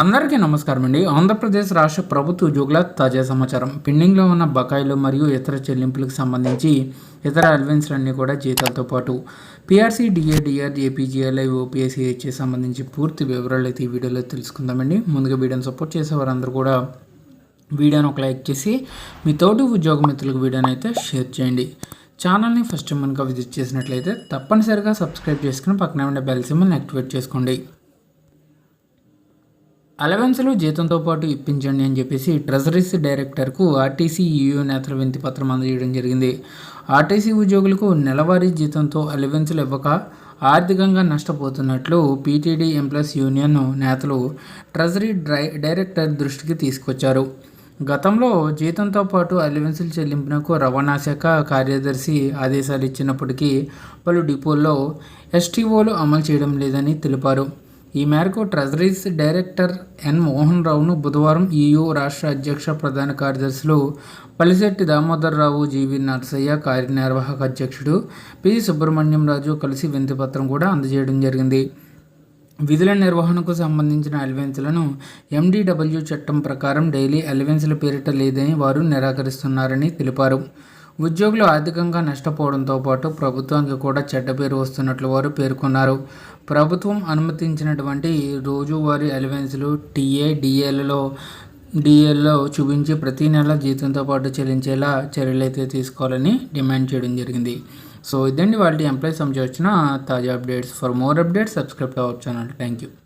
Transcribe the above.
అందరికీ నమస్కారం అండి. ఆంధ్రప్రదేశ్ రాష్ట్ర ప్రభుత్వ ఉద్యోగుల తాజా సమాచారం. పెండింగ్లో ఉన్న బకాయిలు మరియు ఇతర చెల్లింపులకు సంబంధించి ఇతర అలవెన్స్లన్నీ కూడా జీతాలతో పాటు PRC DA DR APGLI OPSEHA సంబంధించి పూర్తి వివరాలు అయితే ఈ వీడియోలో తెలుసుకుందామండి. ముందుగా వీడియోని సపోర్ట్ చేసే వారందరూ కూడా వీడియోని ఒక లైక్ చేసి మీ తోటి ఉద్యోగ మిత్రులకు వీడియోని అయితే షేర్ చేయండి. ఛానల్ని ఫస్ట్ టైం కనుక విజిట్ చేసినట్లయితే తప్పనిసరిగా సబ్స్క్రైబ్ చేసుకుని పక్కనే ఉండే బెల్ సింబల్ని యాక్టివేట్ చేసుకోండి. అలవెన్స్లు జీతంతో పాటు ఇప్పించండి అని చెప్పేసి ట్రెజరీస్ డైరెక్టర్కు ఆర్టీసీ ఈయూ నేతల వింతి పత్రం అందజేయడం జరిగింది. ఆర్టీసీ ఉద్యోగులకు నెలవారీ జీతంతో అలవెన్స్లు ఇవ్వక ఆర్థికంగా నష్టపోతున్నట్లు పీటీడీ ఎంప్లాయీస్ యూనియన్ నేతలు ట్రెజరీ డైరెక్టర్ దృష్టికి తీసుకొచ్చారు. గతంలో జీతంతో పాటు అలవెన్సులు చెల్లింపునకు రవాణా శాఖ కార్యదర్శి ఆదేశాలు ఇచ్చినప్పటికీ పలు డిపోల్లో ఎస్టీఓలు అమలు చేయడం లేదని తెలిపారు. ఈ మేరకు ట్రెజరీస్ డైరెక్టర్ ఎన్ మోహన్ రావును బుధవారం ఈయూ రాష్ట్ర అధ్యక్ష ప్రధాన కార్యదర్శులు పలిశెట్టి దామోదర్ రావు జీవి నరసయ్య కార్యనిర్వాహక అధ్యక్షుడు పి. సుబ్రహ్మణ్యం రాజు కలిసి వింతపత్రం కూడా అందజేయడం జరిగింది. విధుల నిర్వహణకు సంబంధించిన అలవెన్స్లను ఎండిడబ్ల్యూ చట్టం ప్రకారం డైలీ అలవెన్స్ల పేరిట లేదని వారు నిరాకరిస్తున్నారని తెలిపారు. ఉద్యోగులు ఆర్థికంగా నష్టపోవడంతో పాటు ప్రభుత్వానికి కూడా చెడ్డ పేరు వస్తున్నట్లు వారు పేర్కొన్నారు. ప్రభుత్వం అనుమతించినటువంటి రోజువారీ అలవెన్స్లు టీఏ డిఏలలో డిఏల్లో చూపించి ప్రతి నెల జీతంతో పాటు చెల్లించేలా చర్యలు అయితే తీసుకోవాలని డిమాండ్ చేయడం జరిగింది. సో ఇదండి వాళ్ళ ఎంప్లాయీస్ సంబంధించిన తాజా updates. For more updates subscribe our channel. Thank you